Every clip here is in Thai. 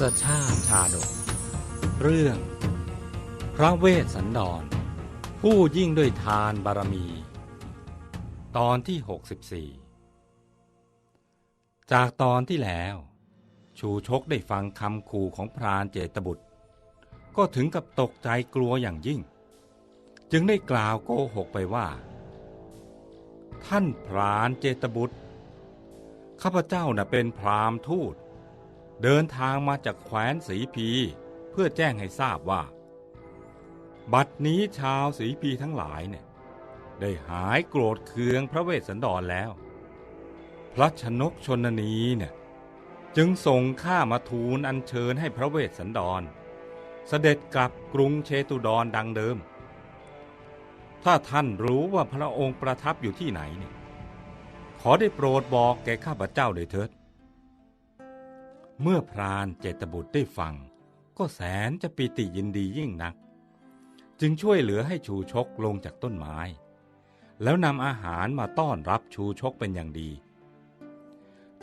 ศชาติชาดก เรื่อง พระเวสสันดร ผู้ยิ่งด้วยทานบารมี ตอนที่ 64 จากตอนที่แล้ว ชูชกได้ฟังคำขู่ของพรานเจตบุตร ก็ถึงกับตกใจกลัวอย่างยิ่ง จึงได้กล่าวโกหกไปว่า ท่านพรานเจตบุตร ข้าพเจ้าน่ะเป็นพรามทูต เดินทางมาจากแคว้นสีพีเพื่อแจ้งให้ทราบว่า บัดนี้ชาวสีพีทั้งหลายเนี่ยได้หายโกรธเคืองพระเวสสันดรแล้ว พระชนกชนนีเนี่ยจึงส่งข้ามาทูลอัญเชิญให้พระเวสสันดร เสด็จกลับกรุงเชตุดรดังเดิม ถ้าท่านรู้ว่าพระองค์ประทับอยู่ที่ไหนเนี่ยขอได้โปรดบอกแก่ข้าพเจ้าเลยเถิด เมื่อพรานเจตบุตรได้ฟัง ก็แสนจะปิติยินดียิ่งนัก จึงช่วยเหลือให้ชูชกลงจากต้นไม้ แล้วนำอาหารมาต้อนรับชูชกเป็นอย่างดี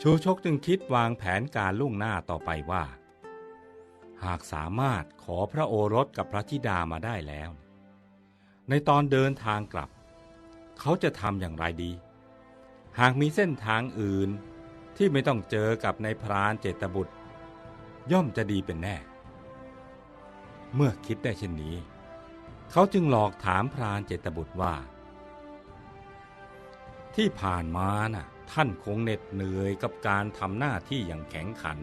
ชูชกจึงคิดวางแผนการล่วงหน้าต่อไปว่า หากสามารถขอพระโอรสกับพระธิดามาได้แล้ว ในตอนเดินทางกลับ เขาจะทำอย่างไรดี หากมีเส้นทางอื่น ที่ไม่ต้องเจอกับในายพรานเจตบุตร ย่อมจะดีเป็นแน่ เมื่อคิดได้เช่นนี้ เขาจึงหลอกถามพรานเจตบุตรว่า ที่ผ่านมาน่ะ ท่านคงเหน็ดเหนื่อยกับการทำหน้าที่อย่างแข็งขัน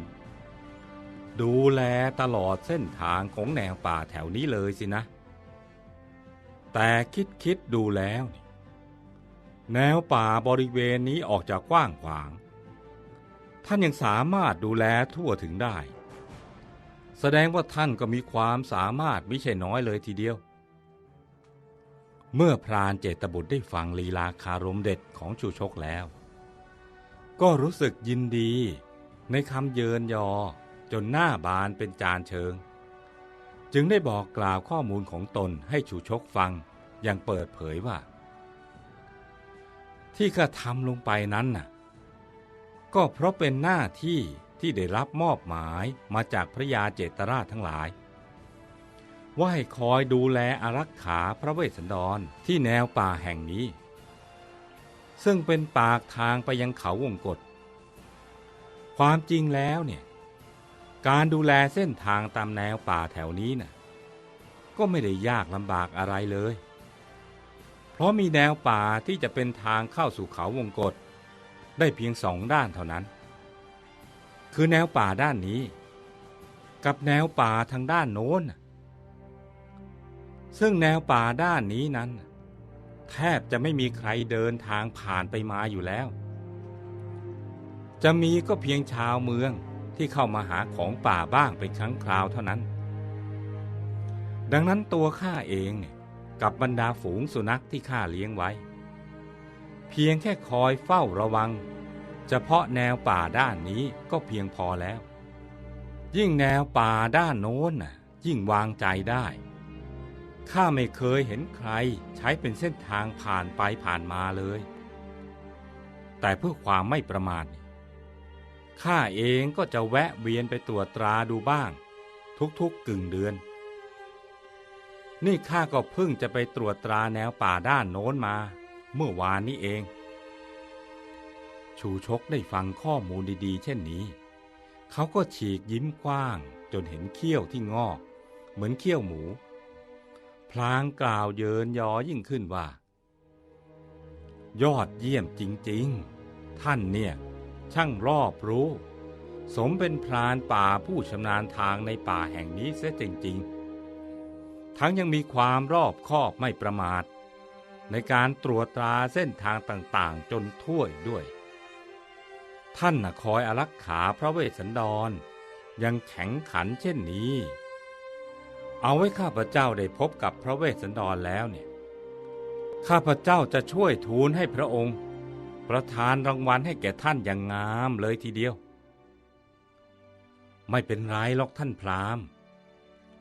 ดูแลตลอดเส้นทางของแนวป่าแถวนี้เลยสินะ แต่คิดคิดดูแล้ว แนวป่าบริเวณนี้ออกจากกว้างขวาง ท่านยังสามารถดูแลทั่วถึงได้ แสดงว่าท่านก็มีความสามารถไม่ใช่น้อยเลยทีเดียว เมื่อพรานเจตบุตรได้ฟังลีลาคารมเด็ดของชูชกแล้ว ก็รู้สึกยินดีในคำเยินยอจนหน้าบานเป็นจานเชิง จึงได้บอกกล่าวข้อมูลของตนให้ชูชกฟังอย่างเปิดเผยว่า ที่ข้าทำลงไปนั้นน่ะ ก็เพราะเป็นหน้าที่ที่ได้รับมอบหมายมาจากพระยาเจตราชทั้งหลาย ว่าให้คอยดูแลอารักขาพระเวสสันดรที่แนวป่าแห่งนี้ ซึ่งเป็นปากทางไปยังเขาวงกฏความจริงแล้วเนี่ยการดูแลเส้นทางตามแนวป่าแถวนี้น่ะก็ไม่ได้ยากลำบากอะไรเลย เพราะมีแนวป่าที่จะเป็นทางเข้าสู่เขาวงกฏ ได้เพียงสองด้านเท่านั้น คือแนวป่าด้านนี้ กับแนวป่าทางด้านโน้น ซึ่งแนวป่าด้านนี้นั้น แทบจะไม่มีใครเดินทางผ่านไปมาอยู่แล้ว จะมีก็เพียงชาวเมืองที่เข้ามาหาของป่าบ้างเป็นครั้งคราวเท่านั้น ดังนั้นตัวข้าเองกับบรรดาฝูงสุนัขที่ข้าเลี้ยงไว้ เพียงแค่คอยเฝ้าระวัง เฉพาะแนวป่าด้านนี้ก็เพียงพอแล้ว ยิ่งแนวป่าด้านโน้นน่ะ ยิ่งวางใจได้ข้าไม่เคยเห็นใครใช้เป็นเส้นทางผ่านไปผ่านมาเลย แต่เพื่อความไม่ประมาทข้าเองก็จะแวะเวียนไปตรวจตราดูบ้าง ทุกๆกึ่งเดือน นี่ข้าก็เพิ่งจะไปตรวจตราแนวป่าด้านโน้นมา เมื่อวานนี้เอง ชูชกได้ฟังข้อมูลดีๆ เช่นนี้ เขาก็ฉีกยิ้มกว้าง จนเห็นเขี้ยวที่งอก เหมือนเขี้ยวหมู พลางกล่าวเยินยอยิ่งขึ้นว่า ยอดเยี่ยมจริงๆ ท่านเนี่ยช่างรอบรู้ สมเป็นพรานป่าผู้ชำนาญทางในป่าแห่งนี้เสียจริง ๆ ทั้งยังมีความรอบคอบไม่ประมาท ในการตรวจตราเส้นทางต่างๆ จนทั่วอีกด้วย ท่านคอยอารักขาพระเวสสันดร ยังแข็งขันเช่นนี้ เอาไว้ข้าพเจ้าได้พบกับพระเวสสันดรแล้วเนี่ย ข้าพเจ้าจะช่วยทูลให้พระองค์ ประทานรางวัลให้แก่ท่านอย่างงามเลยทีเดียว ไม่เป็นไรหรอกท่านพราหมณ์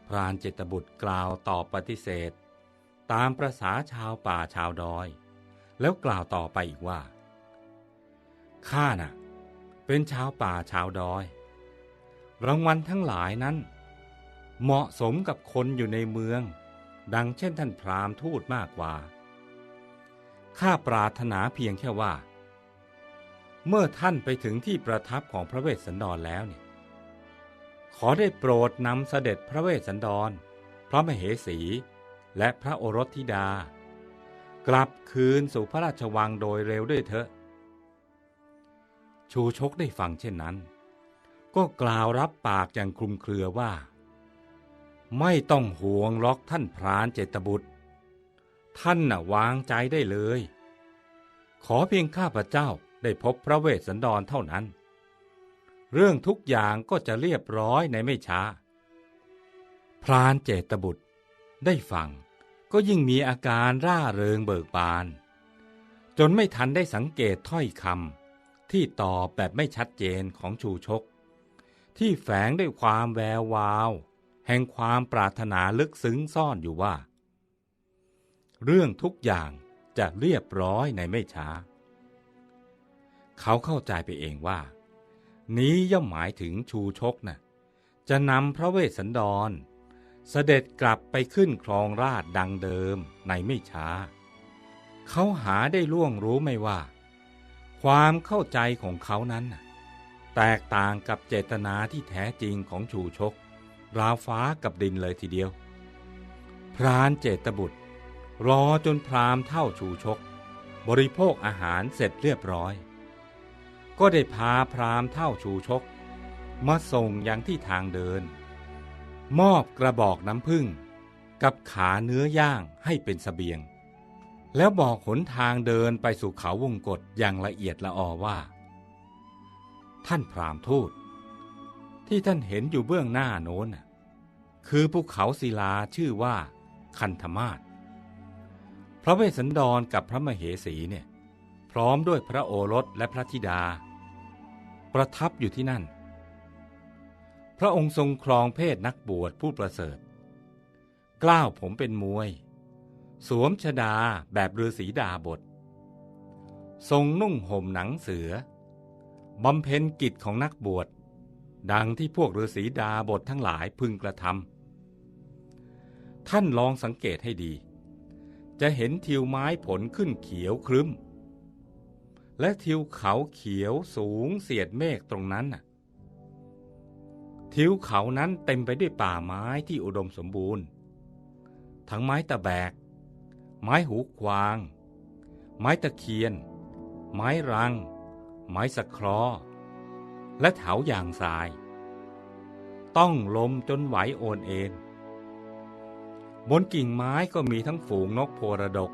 พรานเจตบุตรกล่าวตอบปฏิเสธ ตามประษาชาวป่าชาวดอย แล้วกล่าวต่อไปอีกว่า ข้าน่ะ เป็นชาวป่าชาวดอย รางวัลทั้งหลายนั้น เหมาะสมกับคนอยู่ในเมือง ดังเช่นท่านพราหมณ์ทูตมากกว่า ข้าปรารถนาเพียงแค่ว่า เมื่อท่านไปถึงที่ประทับของพระเวสสันดรแล้วเนี่ยขอได้โปรดนำเสด็จพระเวสสันดร พระมเหสี และพระโอรสธิดา กลับคืนสู่พระราชวังโดยเร็วด้วยเถอะ ชูชกได้ฟังเช่นนั้น ก็กล่าวรับปากอย่างคลุมเครือว่า ไม่ต้องห่วงล็อกท่านพรานเจตบุตร ท่านน่ะวางใจได้เลย ขอเพียงข้าพเจ้าได้พบพระเวสสันดรเท่านั้น เรื่องทุกอย่างก็จะเรียบร้อยในไม่ช้า พรานเจตบุตรได้ฟัง ก็ยิ่งมีอาการร่าเริงเบิกบาน จนไม่ทันได้สังเกตถ้อยคำที่ตอบแบบไม่ชัดเจนของชูชก ที่แฝงด้วยความแวววาว แห่งความปรารถนาลึกซึ้งซ่อนอยู่ว่า เรื่องทุกอย่างจะเรียบร้อยในไม่ช้า เขาเข้าใจไปเองว่า นี้ย่อมหมายถึงชูชกนะ่ะจะนำพระเวสสันดร เสด็จกลับไปขึ้นครองราชดังเดิมในไม่ช้า เขาหาได้ล่วงรู้ไม่ว่า ความเข้าใจของเขานั้น แตกต่างกับเจตนาที่แท้จริงของชูชก ราวฟ้ากับดินเลยทีเดียว พรานเจตบุตร รอจนพรามเท่าชูชก บริโภคอาหารเสร็จเรียบร้อย ก็ได้พาพรามเท่าชูชก มาส่งยังที่ทางเดิน มอบกระบอกน้ำผึ้งกับขาเนื้อย่างให้เป็นสเสบียง แล้วบอกหนทางเดินไปสู่เขาวงกฏอย่างละเอียดละออว่า ท่านพรามทูต ที่ท่านเห็นอยู่เบื้องหน้าโน้นคือภูเขาศิลาชื่อว่า คันธมาศพระเวสสันดรกับพระมเหสีเนี่ย พร้อมด้วยพระโอรสและพระธิดา ประทับอยู่ที่นั่น พระองค์ทรงครองเพศนักบวชผู้ประเสริฐ กล้าวผมเป็นมวย สวมชดาแบบฤาษีดาบท ทรงนุ่งห่มหนังเสือบำเพ็ญกิจของนักบวช ดังที่พวกฤาษีดาบททั้งหลายพึงกระทำท่านลองสังเกตให้ดี จะเห็นทิวไม้ผลขึ้นเขียวครึ้ม และทิวเขาเขียวสูงเสียดเมฆตรงนั้นน่ะ ทิวเขานั้นเต็มไปด้วยป่าไม้ที่อุดมสมบูรณ์ ทั้งไม้ตะแบก ไม้หูควาง ไม้ตะเคียน ไม้รัง ไม้สะคราะห์และเถาอย่างทราย ต้องลมจนไหวโอนเอ็นบนกิ่งไม้ก็มีทั้งฝูงนกโพระดก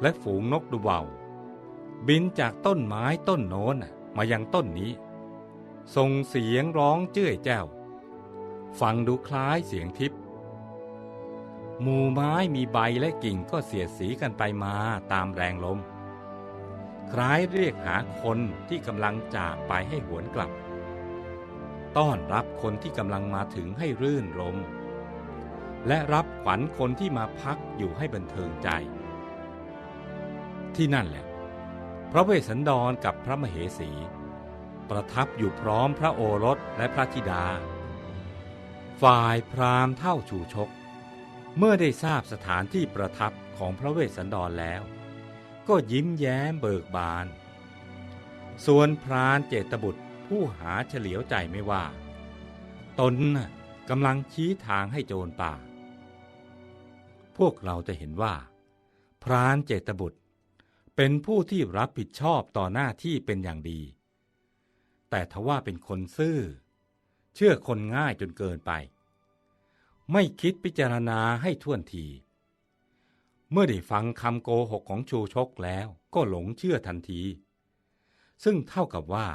และฝูงนกดูเบาบินจากต้นไม้ต้นโน้นมายังต้นนี้ ส่งเสียงร้องเจ้ยแจ้ว ฟังดูคล้ายเสียงทิพย์หมู่ไม้มีใบและกิ่งก็เสียดสีกันไปมาตามแรงลม คล้ายเรียกหาคนที่กำลังจากไปให้หวนกลับ ต้อนรับคนที่กำลังมาถึงให้รื่นรม และรับขวัญคนที่มาพักอยู่ให้บันเทิงใจ ที่นั่นแหละ พระเวสสันดรกับพระมเหสี ประทับอยู่พร้อมพระโอรสและพระธิดา ฝ่ายพราหมณ์เท่าชูชก เมื่อได้ทราบสถานที่ประทับของพระเวสสันดรแล้ว ก็ยิ้มแย้มเบิกบาน ส่วนพรานเจตบุตรผู้หาเฉลียวใจไม่ว่า ตนกำลังชี้ทางให้โจรป่า พวกเราจะเห็นว่า พรานเจตบุตรเป็นผู้ที่รับผิดชอบต่อหน้าที่เป็นอย่างดี แต่ทว่าเป็นคนซื่อ เชื่อคนง่ายจนเกินไป ไม่คิดพิจารณาให้ท่วนที เมื่อได้ฟังคำโกหกของชูชกแล้วก็หลงเชื่อทันที ซึ่งเท่ากับว่า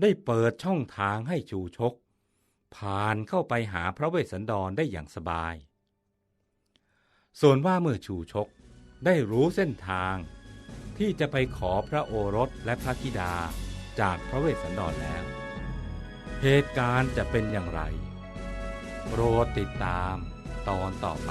ได้เปิดช่องทางให้ชูชก ผ่านเข้าไปหาพระเวสสันดรได้อย่างสบาย ส่วนว่าเมื่อชูชกได้รู้เส้นทางที่จะไปขอพระโอรสและพระธิดา จากพระเวสสันดรแล้ว เหตุการณ์จะเป็นอย่างไร โปรดติดตามตอนต่อไป